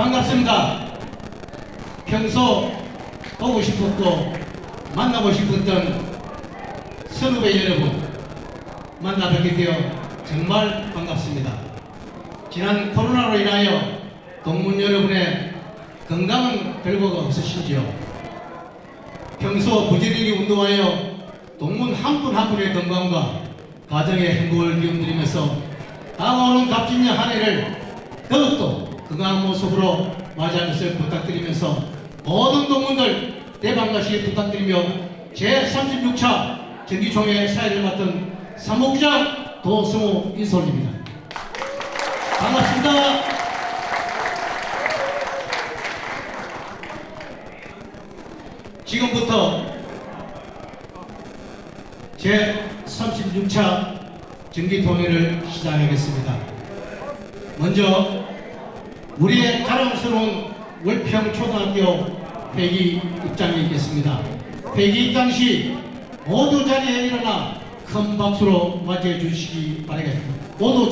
반갑습니다. 평소 보고 싶었고 만나고 싶었던 선후배 여러분 만나 뵙게 되어 정말 반갑습니다. 지난 코로나로 인하여 동문 여러분의 건강은 별거가 없으신지요? 평소 부지런히 운동하여 동문 한 분한 분의 건강과 가정의 행복을 기원드리면서 다가오는 갑진년 한 해를 더욱더 건강한 모습으로 맞이하는 것을 부탁드리면서 모든 동문들 대방가시 부탁드리며 제36차 정기총회 사회를 맡은 사무국장 도승호 인솔입니다. 반갑습니다. 지금부터 제 36차 정기통회를 시작하겠습니다. 먼저 우리의 자랑스러운 월평초등학교 회기 입장이 있겠습니다. 회기 입장 시 모두 자리에 일어나 큰 박수로 맞이해 주시기 바라겠습니다. 모두